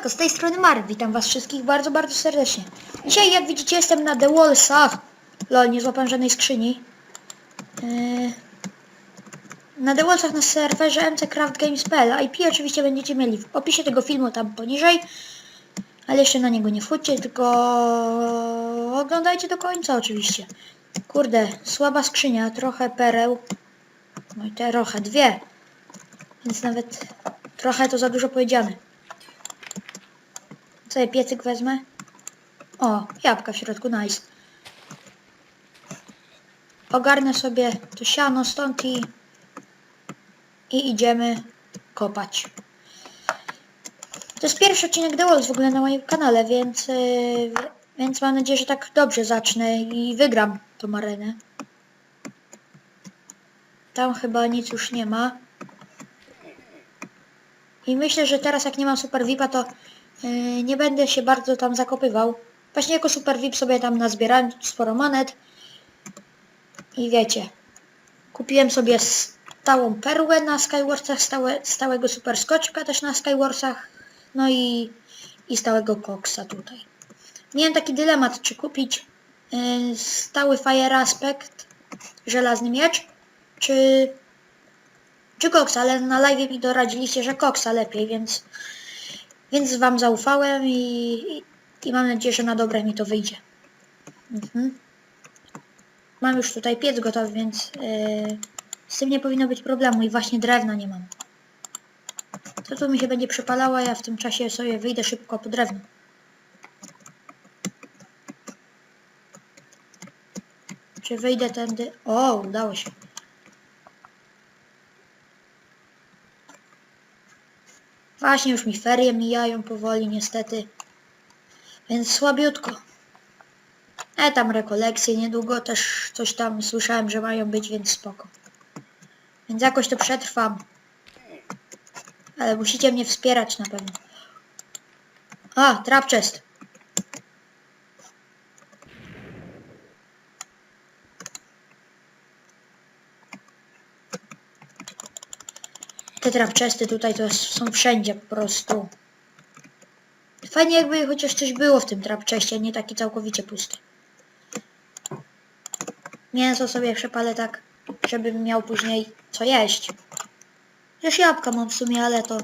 Siemanko, z tej strony Mark, witam was wszystkich bardzo, bardzo serdecznie. Dzisiaj, jak widzicie, jestem na The Wallsach. Lol, nie złapałem żadnej skrzyni. Yy... Na The Wallsach na serwerze mccraftgames.pl IP oczywiście będziecie mieli w opisie tego filmu tam poniżej. Ale jeszcze na niego nie wchodźcie, tylko oglądajcie do końca oczywiście. Kurde, słaba skrzynia, trochę pereł. No i trochę, dwie. Więc nawet trochę to za dużo powiedziane. Ja piecyk wezmę? O, jabłka w środku, nice. Ogarnę sobie to siano stąd i, i idziemy kopać. To jest pierwszy odcinek The Walls w ogóle na moim kanale, więc, yy, więc mam nadzieję, że tak dobrze zacznę i wygram tą arenę. Tam chyba nic już nie ma. I myślę, że teraz jak nie mam Super VIPa, to nie będę się bardzo tam zakopywał. Właśnie jako Super VIP sobie tam nazbierałem sporo monet. I wiecie, kupiłem sobie stałą perłę na Skywarsach, stałe, stałego Super Skoczka też na Skywarsach, no i, i stałego Coxa tutaj. Miałem taki dylemat, czy kupić yy, stały Fire Aspect, żelazny miecz, czy czy koksa, ale na live mi doradziliście, że koksa lepiej, więc więc wam zaufałem i, i, i mam nadzieję, że na dobre mi to wyjdzie. Mhm. Mam już tutaj piec gotowy, więc yy, z tym nie powinno być problemu i właśnie drewna nie mam. To tu mi się będzie przepalało, ja w tym czasie sobie wyjdę szybko po drewno. Czy wyjdę tędy? O, udało się. Właśnie już mi ferie mijają powoli niestety. Więc słabiutko. E tam rekolekcje niedługo też coś tam słyszałem, że mają być, więc spoko. Więc jakoś to przetrwam. Ale musicie mnie wspierać na pewno. A, trap chest. Te trapczesty tutaj to są wszędzie po prostu. Fajnie jakby chociaż coś było w tym trapczeście, nie taki całkowicie pusty. Mięso sobie przepalę tak, żebym miał później co jeść. Już jabłka mam w sumie, ale to...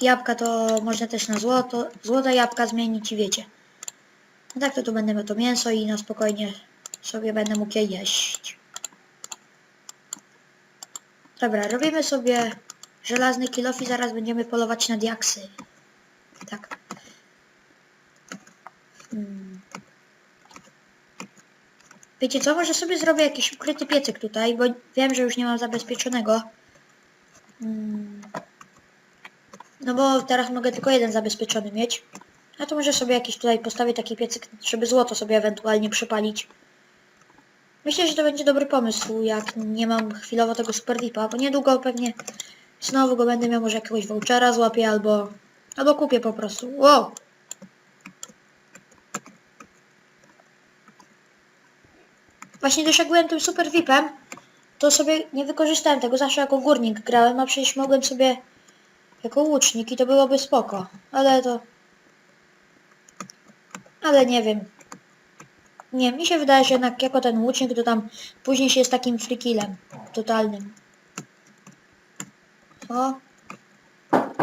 Jabłka to można też na złoto, złote jabłka zmienić i wiecie. No tak to tu będę miał to mięso i na spokojnie sobie będę mógł je jeść. Dobra, robimy sobie żelazny kilof i zaraz będziemy polować na diaksy. Tak. Hmm. Wiecie co, może sobie zrobię jakiś ukryty piecyk tutaj, bo wiem, że już nie mam zabezpieczonego. Hmm. No bo teraz mogę tylko jeden zabezpieczony mieć. A to może sobie jakiś tutaj postawię taki piecyk, żeby złoto sobie ewentualnie przypalić. Myślę, że to będzie dobry pomysł, jak nie mam chwilowo tego Super Vipa, bo niedługo pewnie znowu go będę miał, może jakiegoś vouchera złapię, albo, albo kupię po prostu. Wow! Właśnie też jak byłem tym Super Vipem, to sobie nie wykorzystałem tego, zawsze jako górnik grałem, a przecież mogłem sobie jako łucznik i to byłoby spoko, ale to... Ale nie wiem, nie, mi się wydaje, że jednak jako ten łucznik to tam później się jest takim frikilem totalnym. O.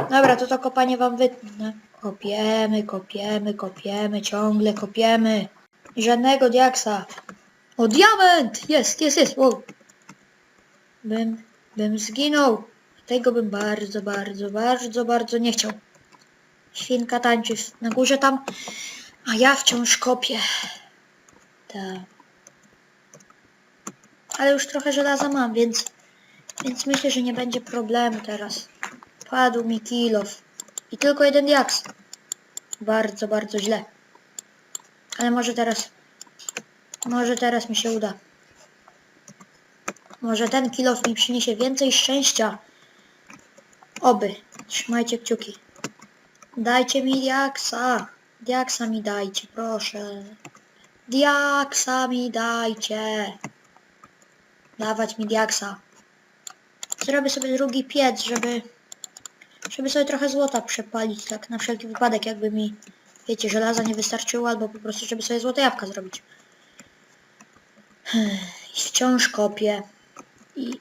Dobra, to to kopanie wam wytnę. Kopiemy, kopiemy, kopiemy, ciągle kopiemy. Żadnego diaksa. O, diament! Jest, jest, jest. Wow. Bym, bym zginął. Tego bym bardzo, bardzo, bardzo, bardzo nie chciał. Świnka tańczy na górze tam, a ja wciąż kopię. Tak. Ale już trochę żelaza mam, więc, więc myślę, że nie będzie problemu teraz. Padł mi kilof. I tylko jeden diaks. Bardzo, bardzo źle. Ale może teraz... Może teraz mi się uda. Może ten kilof mi przyniesie więcej szczęścia. Oby. Trzymajcie kciuki. Dajcie mi diaksa. Diaksa mi dajcie, proszę. Diaksa mi dajcie. Dawać mi diaksa. Zrobię sobie drugi piec, żeby Żeby sobie trochę złota przepalić, tak na wszelki wypadek, jakby mi, wiecie, żelaza nie wystarczyło, albo po prostu, żeby sobie złote jabłka zrobić. Wciąż kopię. I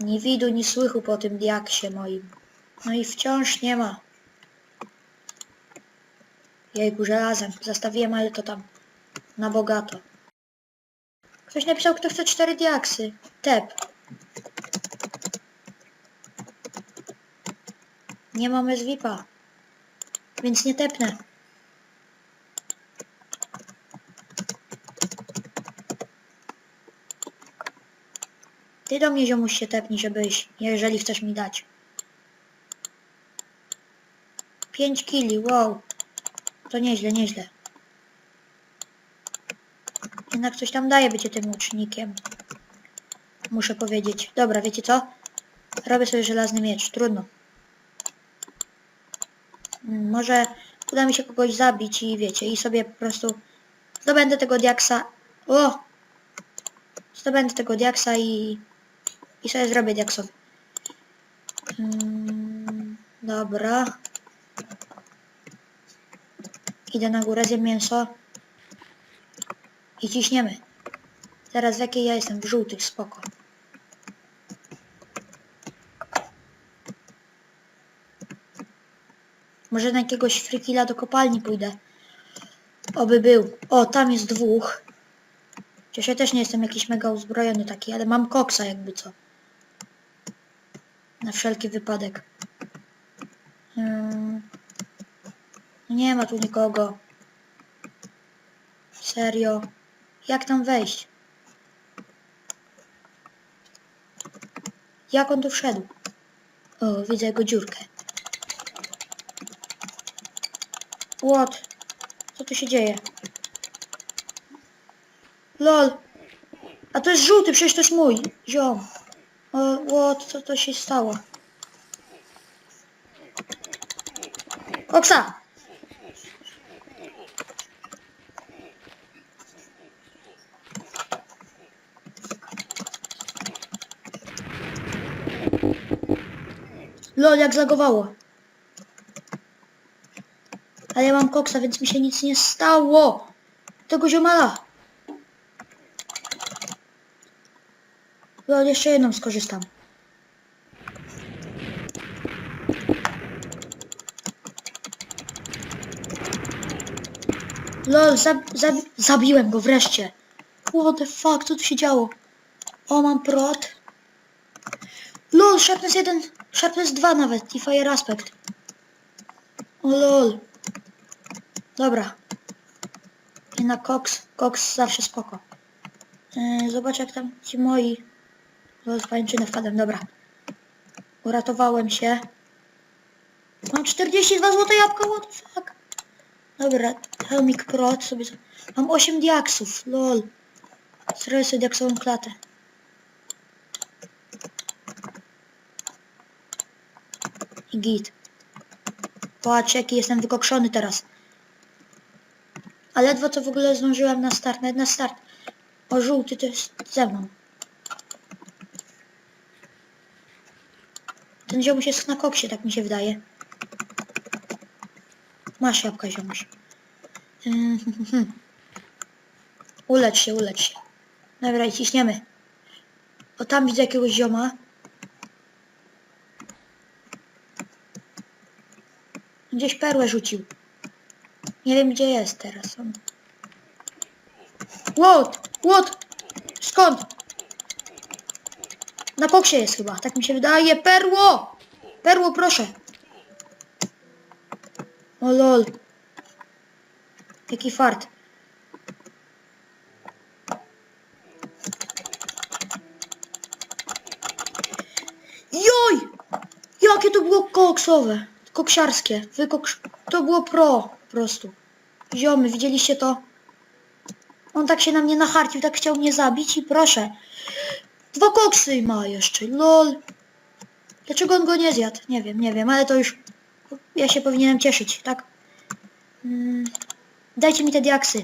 ni widu, ni słychu po tym diaksie moim. No i wciąż nie ma. Jejku, żelazem. Zastawiłem, ale to tam na bogato. Ktoś napisał, kto chce cztery diaksy. Tep. Nie mamy z VIP-a. Więc nie tepnę. Ty do mnie ziomuś się tepnij, żebyś, jeżeli chcesz mi dać. 5 kili, wow. To nieźle, nieźle. Jednak coś tam daje bycie tym łucznikiem. Muszę powiedzieć. Dobra, wiecie co? Robię sobie żelazny miecz, trudno. Mm, Może uda mi się kogoś zabić i wiecie, i sobie po prostu zdobędę tego diaksa. O! Zdobędę tego diaksa i, i sobie zrobię diaksowy. Mm, dobra. Idę na górę, zjem mięso. I ciśniemy. Teraz w jakiej ja jestem? W żółtych, spoko. Może na jakiegoś frikila do kopalni pójdę. Oby był. O, tam jest dwóch. Chociaż ja też nie jestem jakiś mega uzbrojony taki, ale mam koksa jakby co. Na wszelki wypadek. Hmm. Nie ma tu nikogo. Serio. Jak tam wejść? Jak on tu wszedł? O, widzę jego dziurkę. What? Co tu się dzieje? LOL. A to jest żółty, przecież to jest mój. Ziom. O, what? Co to się stało? Oksa! Lol, jak zagowało. Ale ja mam koksa, więc mi się nic nie stało. Tego ziomala. Lol, jeszcze jedną skorzystam. Lol, zab zab zabiłem go wreszcie. What the fuck, co tu się działo? O, mam prot. Lol, Sharpness 1, Sharpness 2 nawet i Fire Aspect. O lol. Dobra. I na Cox, Cox zawsze spoko. Yy, zobacz jak tam ci moi... Lol, z pańczyny wpadłem, dobra. Uratowałem się. Mam 42 złote jabłka, what the fuck? Dobra, Helmik Prot sobie... Mam 8 diaksów, lol. Zrobię sobie diaksową klatę. I git. Patrz jaki jestem wykokszony teraz. A ledwo co w ogóle zdążyłem na start, nawet na start. O żółty to jest ze mną. Ten ziomuś jest na koksie, tak mi się wydaje. Masz jabłka ziomuś. Mhm. Ulecz się, ulecz się. Dobra i ciśniemy. O tam widzę jakiegoś zioma. Gdzieś perłę rzucił. Nie wiem gdzie jest teraz on. What? What? Skąd? Na koksie jest chyba, tak mi się wydaje. Perło! Perło, proszę. O lol. Jaki fart. Joj! Jakie to było koksowe. Koksiarskie. Wykoksz... To było pro po prostu. Ziomy, widzieliście to? On tak się na mnie nacharcił, tak chciał mnie zabić i proszę. Dwa koksy ma jeszcze, lol. Dlaczego on go nie zjadł? Nie wiem, nie wiem, ale to już... Ja się powinienem cieszyć, tak? Mm, dajcie mi te diaksy.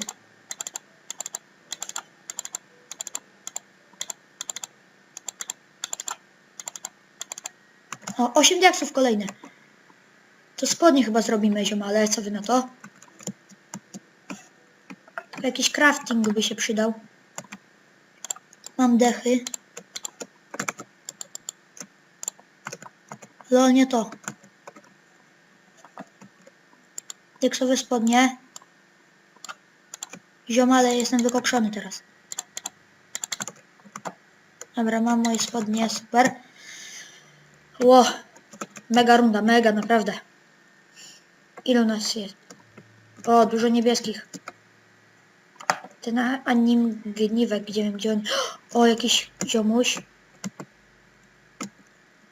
O, 8 diaksów kolejne. To spodnie chyba zrobimy, ziomale. Co wy na to? Jakiś crafting by się przydał. Mam dechy. Lol, nie to. Diaksowe spodnie. Ziomale, jestem wykokszony teraz. Dobra, mam moje spodnie, super. Ło, mega runda, mega, naprawdę. Ilu nas jest? O, dużo niebieskich. Ten anim gniwek, gdzie wiem, gdzie on... O, jakiś ziomuś.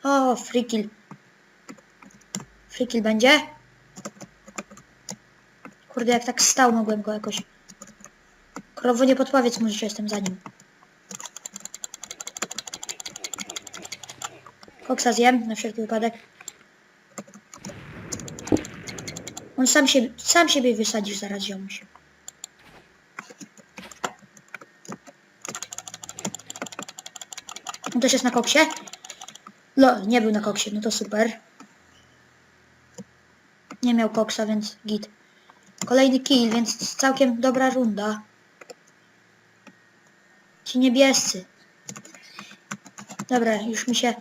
O, frikil. Frikil będzie? Kurde, jak tak stał, mogłem go jakoś... Krowo, nie podpowiedz mu, że jestem za nim. Koksa zjem, na wszelki wypadek. On sam siebie, sam siebie wysadzisz zaraz, ziomuś. On też jest na koksie? No, nie był na koksie, no to super. Nie miał koksa, więc git. Kolejny kill, więc całkiem dobra runda. Ci niebiescy. Dobra, już mi się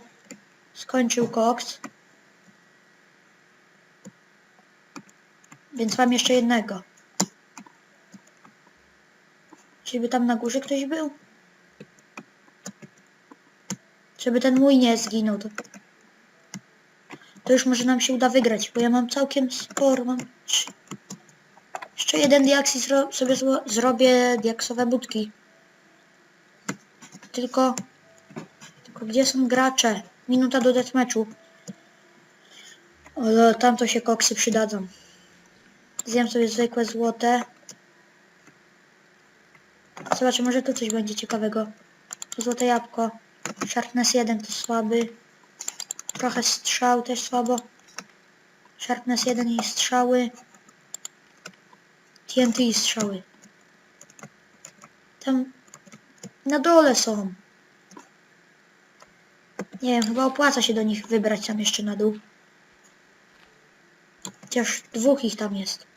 skończył koks. Więc mam jeszcze jednego. Czyżby tam na górze ktoś był? Żeby ten mój nie zginął, to... To już może nam się uda wygrać, bo ja mam całkiem sporo, mam... trzy- Jeszcze jeden diaks i zro... sobie zło... zrobię diaksowe budki. Tylko... Tylko gdzie są gracze? Minuta do deathmatchu. Ale tam to się koksy przydadzą. Zjem sobie zwykłe złote. Zobaczę, może tu coś będzie ciekawego. Złote jabłko. Sharpness 1 to słaby. Trochę strzał też słabo. Sharpness 1 i strzały. TNT i strzały. Tam na dole są. Nie wiem, chyba opłaca się do nich wybrać tam jeszcze na dół. Chociaż dwóch ich tam jest.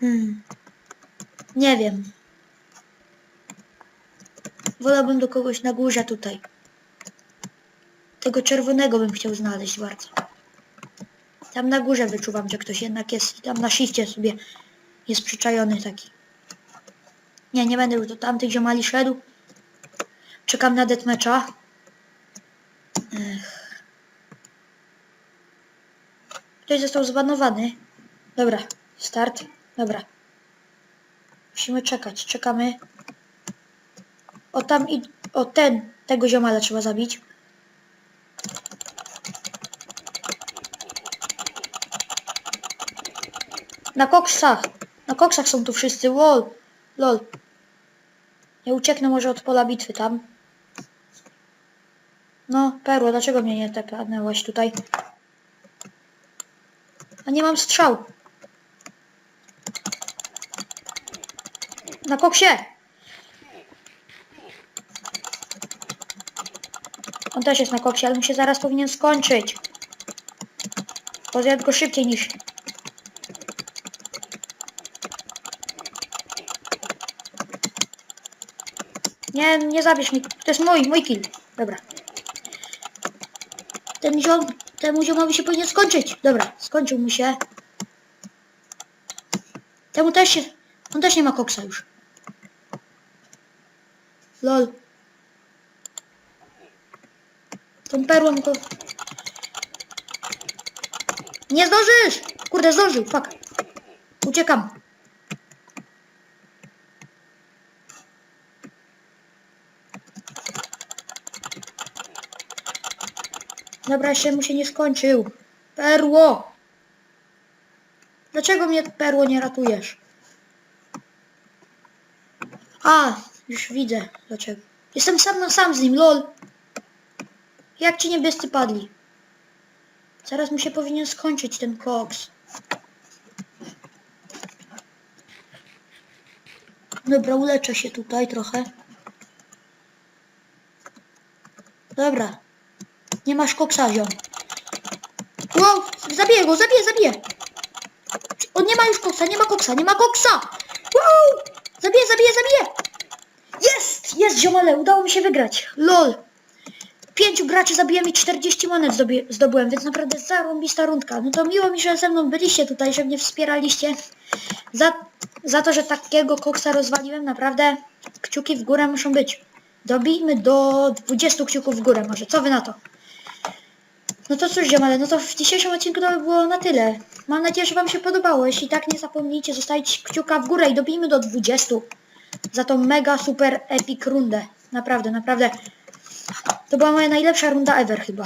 Hmm. Nie wiem. Wolałbym do kogoś na górze tutaj. Tego czerwonego bym chciał znaleźć bardzo. Tam na górze wyczuwam, że ktoś jednak jest. Tam na siście sobie jest przyczajony taki. Nie, nie będę już do tamtych ziomali szedł. Czekam na deathmatcha. Ech. Ktoś został zbanowany. Dobra, start. Dobra. Musimy czekać. Czekamy. O tam i... O ten. Tego ziomala trzeba zabić. Na koksach. Na koksach są tu wszyscy. Lol. Lol. Nie ucieknę może od pola bitwy tam. No, perło, dlaczego mnie nie tepnęłaś tutaj? A nie mam strzał. Na koksie! On też jest na koksie, ale mu się zaraz powinien skończyć. Bo go szybciej niż... Nie, nie zabierz mi. To jest mój, mój kill. Dobra. Ten ziom, temu ziomowi się powinien skończyć. Dobra, skończył mu się. Temu też się... On też nie ma koksa już. Lol. Tą perłą go... Nie zdążysz! Kurde, zdążył, fuck. Uciekam. Dobra, jeszcze mu się nie skończył. Perło! Dlaczego mnie perło nie ratujesz? A, już widzę dlaczego. Jestem sam na sam z nim, lol. Jak ci niebiescy padli? Zaraz mu się powinien skończyć ten koks. Dobra, uleczę się tutaj trochę. Dobra. Nie ma masz koksa, ziom. Wow, zabiję go, zabiję, zabiję. On nie ma już koksa, nie ma koksa, nie ma koksa. Wow, zabiję, zabiję, zabiję. Jest, ziomale, udało mi się wygrać. LOL. Pięciu graczy zabiłem i 40 monet zdobyłem, więc naprawdę zarąbista rundka. No to miło mi, że ze mną byliście tutaj, że mnie wspieraliście. Za, za to, że takiego koksa rozwaliłem, naprawdę kciuki w górę muszą być. Dobijmy do 20 kciuków w górę może. Co wy na to? No to cóż, ziomale, no to w dzisiejszym odcinku to by było na tyle. Mam nadzieję, że wam się podobało. Jeśli tak, nie zapomnijcie zostawić kciuka w górę i dobijmy do 20. Za tą mega super epic rundę. Naprawdę, naprawdę. To była moja najlepsza runda ever chyba.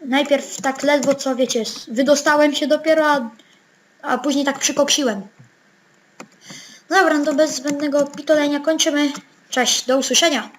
Najpierw tak ledwo co wiecie, wydostałem się dopiero, a, a później tak przykoksiłem. No dobra, no to bez zbędnego pitolenia kończymy. Cześć, do usłyszenia.